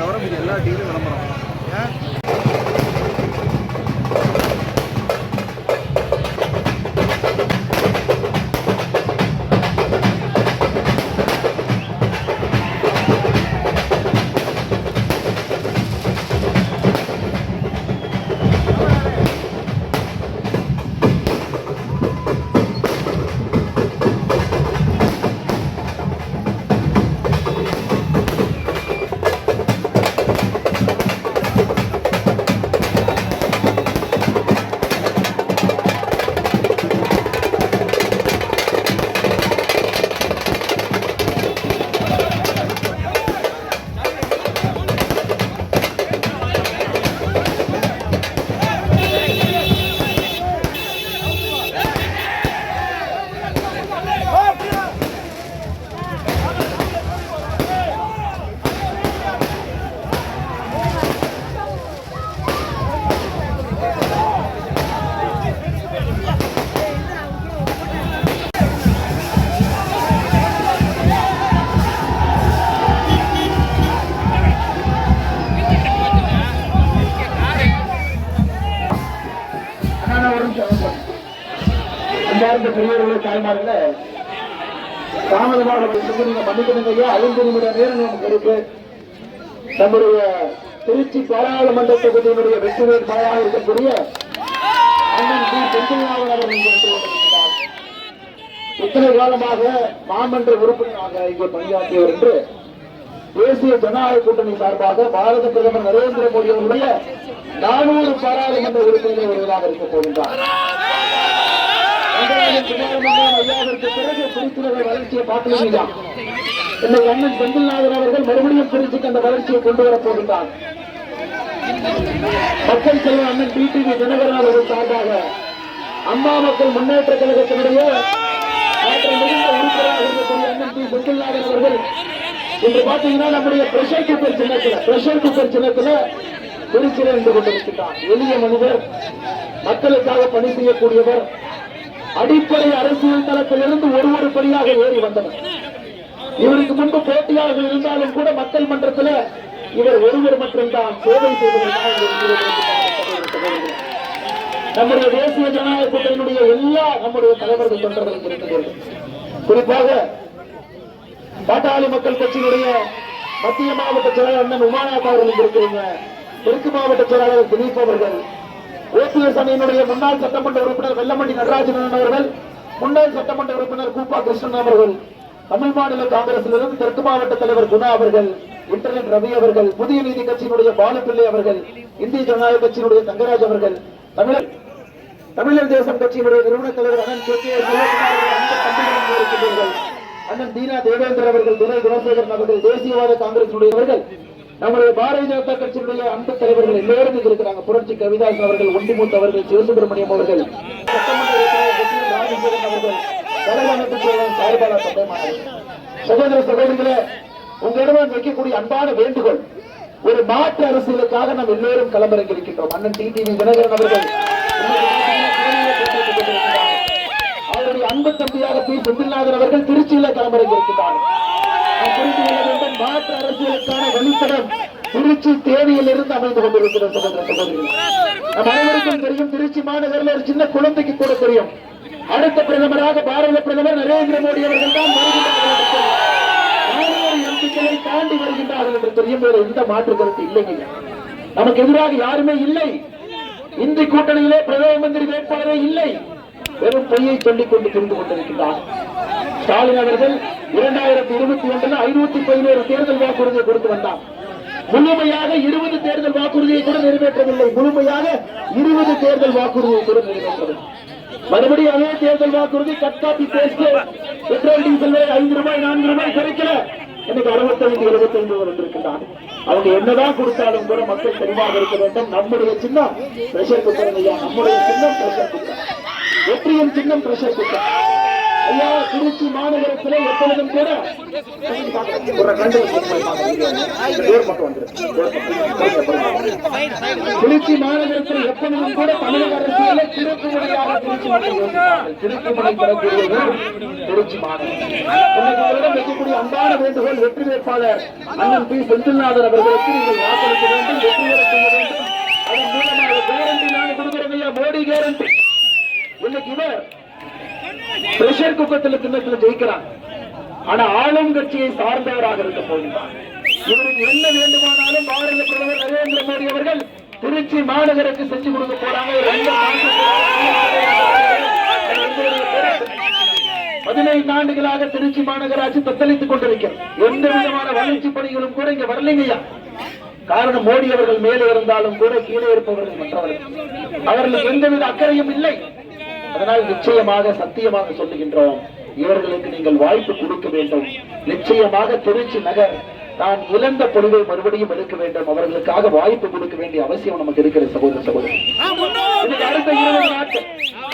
தவிர மீது எல்லா டீலும் விளம்பரம். அன்பார்ந்த பெரியவர்களே தாய்மார்களே தாமதமாக வந்து நீங்க மன்னிக்கணுங்க ஐயா. ஐந்து நிமிட நேரம் நமக்கு இருக்கு நம்முடைய திருச்சி பாராளுமன்ற தொகுதியினுடைய வெற்றி வேட்பாளராக இருக்கக்கூடிய அண்ணன் டி செந்தில்நாதன் அவர்கள் இத்தனை காலமாக மாமன்ற உறுப்பினராக இங்கே பணியாற்றியவர் என்று தேசிய ஜனநாயக கூட்டணி சார்பாக பாரத பிரதமர் நரேந்திர மோடி அவருடைய நானூறு பாராளுமன்ற உறுப்பினர் ஒருவராக இருக்க போகின்றார். பிறகு திருச்சிநகர் வளர்ச்சியை பார்க்கலையா இன்னைக்கு அண்ணன் செந்தில்நாதன் அவர்கள் மறுபடியும் திருச்சிக்கு அந்த வளர்ச்சியை கொண்டு வர போகின்றார் மக்கள் செல்வன் அண்ணன் டிடிவி தினகரன் அவர்கள் சார்பாக அம்மா மக்கள் முன்னேற்ற கழகத்தினுடைய ஆற்றல் மிகுந்த உறுப்பினராக இருக்கக்கூடிய அண்ணன் டி செந்தில்நாதன் அவர்கள் இன்று பாத்தீங்கன்னா நம்முடைய பிரஷர் குக்கர் சின்னத்துல பிரஷர் குக்கர் சின்னத்துல திருச்சியில் இருந்து கொண்டிருக்கிறார் எளிய மனிதர் மக்களுக்காக பணி செய்யக்கூடியவர் அடிப்படை அரசியல் தளத்திலிருந்து ஒரு ஒரு படியாக ஏறி வந்தவர் இவருக்கு முன்பு போட்டியாளர்கள் இருந்தாலும் கூட மக்கள் மன்றத்தில் இவர் ஒருவர் மட்டும்தான் சேவை செய்வதற்காக நம்முடைய தேசிய ஜனநாயக கூட்டணியினுடைய எல்லா நம்முடைய தலைவர்கள் தொண்டர்களும் குறிப்பாக பாட்டாளி மக்கள் கட்சியினுடைய மத்திய மாவட்ட செயலாளர் அண்ணன் உமாநாத் அவர்கள் இருக்கிறீங்க. தெற்கு மாவட்ட செயலாளர் திலீப் அவர்கள் ஓபிஎஸ் அணியினுடைய முன்னாள் சட்டமன்ற உறுப்பினர் வெள்ளமணி நடராஜன் அவர்கள் முன்னாள் சட்டமன்ற உறுப்பினர் கூப்பா கிருஷ்ணன் அவர்கள் தமிழ் மாநில காங்கிரசிலிருந்து தெற்கு மாவட்ட தலைவர் குணா அவர்கள் இன்டர்நெட் ரவி அவர்கள் புதிய நீதி கட்சியினுடைய பாலுப்பிள்ளை அவர்கள் இந்திய ஜனநாயக கட்சியினுடைய தங்கராஜ் அவர்கள் தமிழர் தமிழர் தேசம் கட்சியினுடைய நிறுவன தலைவர் அண்ணன் கே கே அண்ணன் தீனா தேவேந்திர அவர்கள் துணை குணசேகரன் அவர்கள் தேசியவாத காங்கிரசினுடையவர்கள் நம்முடைய பாரதிய ஜனதா கட்சியினுடைய அன்பு தலைவர்கள் எல்லோரும் இங்க இருக்கிறாங்க. புரட்சி கவிதாஸ் அவர்கள் ஒண்டிமூத் அவர்கள் சிவசுப்பிரமணியம் அவர்கள் சட்டமன்ற அவர்கள் சகோதர சகோதரிகளே உங்களிடம் வைக்கக்கூடிய அன்பான வேண்டுகோள் ஒரு மாற்று அரசியலுக்காக நாம் எல்லோரும் களமிறங்கி இருக்கின்றோம். அண்ணன் டி டி தினகரன் அவர்கள் அவருடைய அன்பு தம்பியாக பி. சுந்தில்நாதன் அவர்கள் திருச்சியில களமிறங்கி இருக்கிறார் மாற்று அரசியலுக்கான திருச்சி தேனியில் இருந்து அமைந்து நம் அனைவருக்கும் தெரியும் திருச்சி மாநகரில் ஒரு சின்ன குழந்தைக்கு கூட தெரியும். அடுத்த பிரதமராக பாரத பிரதமர் நரேந்திர மோடி அவர்கள் தான் எம்பிக்களை தாண்டி வருகின்றார்கள் என்று தெரியும். வேறு எந்த மாற்று கருத்து இல்லைங்க. நமக்கு எதிராக யாருமே இல்லை. இந்தி கூட்டணியிலே பிரதம மந்திரி வேட்பாளரே இல்லை. வெறும் பொய்யை சொல்லிக் கொண்டு திரிந்து கொண்டிருக்கிறார் ஸ்டாலின் அவர்கள் இரண்டாயிரத்தி இருபத்தி ஒன்றில் ஐநூத்தி பதினோரு தேர்தல் வாக்குறுதியை கொடுத்து வந்தார் முழுமையாக இருபது தேர்தல் வாக்குறுதியை கூட நிறைவேற்றவில்லை. முழுமையாக இருபது தேர்தல் வாக்குறுதியை கூட நிறைவேற்றவில்லை. மறுபடியும் அதே தேர்தல் வாக்குறுதி கட்காப்பி பேஸ்ட் பெட்ரோல் டீசல் ஐந்து ரூபாய் நான்கு ரூபாய் கிடைக்கல இன்னைக்கு அறுபத்தைந்து இருபத்தைந்து வந்திருக்கிறான் அவங்க என்னதான் கொடுத்தாலும் கூட மக்கள் தெளிவாக இருக்க வேண்டும். நம்முடைய சின்னம் பிரஷர் குக்கர் ஐயா நம்முடைய சின்னம் பிரஷர் குக்கர் வெற்றியின் சின்னம் பிரஷர் குக்கர் ஐயா திருச்சி மாநகரத்தில் எப்பொழுதும் கூட திருச்சி மாநகரத்தில் எப்பொழுதும் கூட தமிழக அரசியலை சிறப்பு முறையாக திருச்சி மாநகரம். வைக்கக்கூடிய அன்பான வேண்டுகோள் வெற்றி வேட்பாளர் அண்ணன் பி செந்தில்நாதன் அவர்களுக்கு நீங்கள் வாக்களிக்க வேண்டும் அதன் மூலமாக கேரண்டி நான் கொடுக்கிறேன் ஐயா மோடி கேரண்டி இன்னைக்கு இவர் பிரஷர் குக்கத்தில் ஜெயிக்கிறாங்க ஆனா ஆளும் கட்சியை சார்ந்தவராக இருக்க போகின்றார். இவருக்கு என்ன வேண்டுமானாலும் பாரத பிரதமர் நரேந்திர மோடி அவர்கள் திருச்சி மாநகருக்கு செஞ்சு கொடுக்க போறாங்க. பதினைந்து ஆண்டுகளாக திருச்சி மாநகராட்சி தத்தளித்துக் கொண்டிருக்கிறது. எந்த விதமான வளர்ச்சி பணிகளும் கூட இங்க வரலைங்கய்யா காரணம் மோடி அவர்கள் மேலே இருந்தாலும் கூட கீழே இருப்பவர்கள் மற்றவர்கள். அவர்களுக்கு எந்தவித அக்கறையும் இல்லை. அதனால் நிச்சயமாக சத்தியமாக சொல்லுகின்றோம். இவர்களுக்கு நீங்கள் வாய்ப்பு கொடுக்க வேண்டும். நிச்சயமாக திருச்சி நகர் நான் இழந்த பொழுதை மறுபடியும் எடுக்க வேண்டும். அவர்களுக்காக வாய்ப்பு கொடுக்க வேண்டிய அவசியம் நமக்கு இருக்கிறது சகோதர சகோதரி. அடுத்த இருபது நாட்கள்.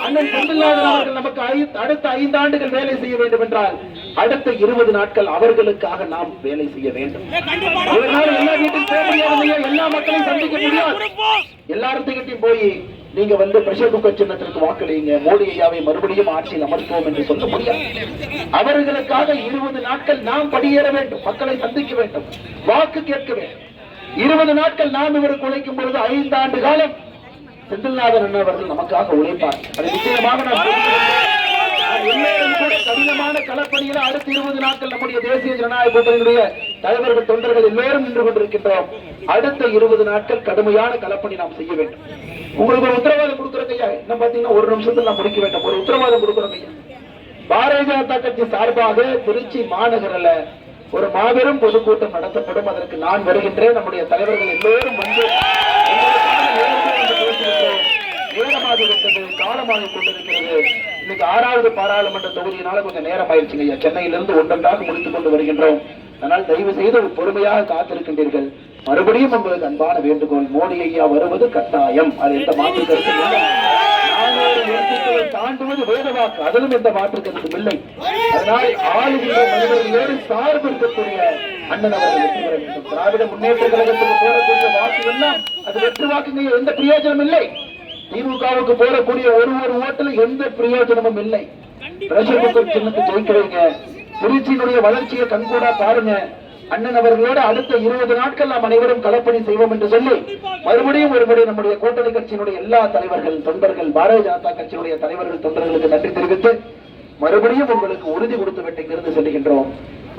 அண்ணன் செந்தில்நாதன் அவர்கள் நமக்கு ஐ- அடுத்த ஐந்து ஆண்டுகள் வேலை செய்ய வேண்டும் என்றால் அடுத்த இருபது நாட்கள் அவர்களுக்காக நாம் வேலை செய்ய வேண்டும். எல்லா முடியாது எல்லா மக்களையும் சந்திக்க முடியாது. எல்லார்த்துக்கிட்டையும் போய் நீங்க வந்து பிரஷர் குக்கர் சின்னத்திற்கு வாக்களிங்க. மோடி ஐயாவை மறுபடியும் ஆட்சியில் அமர்த்துவோம் என்று சொல்ல முடியாது. அவர்களுக்காக இருபது நாட்கள் நாம் படியேற வேண்டும். மக்களை சந்திக்க வேண்டும். வாக்கு கேட்க வேண்டும். இருபது நாட்கள் நாம் இவருக்கு உழைக்கும் பொழுது ஐந்து ஆண்டு காலம் செந்தில்நாதன் அண்ணா அவர்கள் நமக்காக உழைப்பார். அது நிச்சயமாக கடினமான களப்பணியில அடுத்த இருபது நாட்கள் நம்முடைய தேசிய ஜனநாயக கூட்டணியுடைய தலைவர்கள் தொண்டர்கள் எல்லோரும் நின்று கொண்டிருக்கின்றோம். அடுத்த இருபது நாட்கள் கடுமையான கலப்பணி நாம் செய்ய வேண்டும். உங்களுக்கு ஒரு உத்தரவாதம் கொடுக்குறோம் ஐயா. என்ன பாத்தீங்கன்னா ஒரு நிமிஷத்துல நான் முடிக்க வேண்டும். ஒரு உத்தரவாதம் கொடுக்குறோம் ஐயா. பாரதிய ஜனதா கட்சி சார்பாக திருச்சி மாநகரில் ஒரு மாபெரும் பொதுக்கூட்டம் நடத்தப்படும். அதற்கு நான் வருகின்றேன். நம்முடைய தலைவர்கள் எல்லோரும் வந்து நேரமாக விட்டது காலமாக கொண்டிருக்கிறது. இன்னைக்கு ஆறாவது பாராளுமன்ற தொகுதியினால கொஞ்சம் நேரம் ஆயிடுச்சுங்க ஐயா. சென்னையிலிருந்து ஒன்றன்றாக முடித்துக் கொண்டு வருகின்றோம். அதனால் தயவு செய்து பொறுமையாக காத்திருக்கின்றீர்கள். மறுபடியும் உங்களுக்கு அன்பான வேண்டுகோள் மோடி ஐயா வருவது கட்டாயம். அது எந்த மாற்று கருத்தும் தாண்டுவது வேத வாக்கு. அதிலும் எந்த மாற்று கருத்தும் இல்லை. அதனால் ஆளுகிற மனிதர்களோடு சார்பு இருக்கக்கூடிய அண்ணன் அவர்கள் வெற்றி பெற வேண்டும். திராவிட முன்னேற்ற கழகத்துக்கு போடக்கூடிய வாக்கு எல்லாம் அது வெற்றி வாக்குங்க எந்த பிரயோஜனம் இல்லை. திமுகவுக்கு போடக்கூடிய ஒரு ஒரு ஓட்டுல எந்த பிரயோஜனமும் இல்லை. பிரஷர் குக்கர் சின்னத்தை ஜெயிக்க வைங்க. திருச்சியினுடைய வளர்ச்சியை கண்கூடா பாருங்க. அண்ணன் அவர்களோடு அடுத்த இருபது நாட்கள் நாம் அனைவரும் களப்பணி செய்வோம் என்று சொல்லி மறுபடியும் ஒருமுறை நம்முடைய கூட்டணி கட்சியினுடைய எல்லா தலைவர்கள் தொண்டர்கள் பாரதிய ஜனதா கட்சியினுடைய தலைவர்கள் தொண்டர்களுக்கு நன்றி தெரிவித்து மறுபடியும் உங்களுக்கு உறுதி கொடுத்து விட்டு இங்கிருந்து செல்கின்றோம்.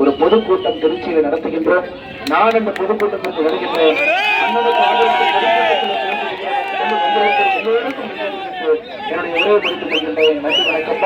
ஒரு பொதுக்கூட்டம் திருச்சியில் நடத்துகின்றோம். நான் இந்த பொதுக்கூட்டத்திற்கு வருகின்றேன். என்னுடைய உரையை முடித்துக் கொள்கின்றேன். நன்றி வணக்கம்.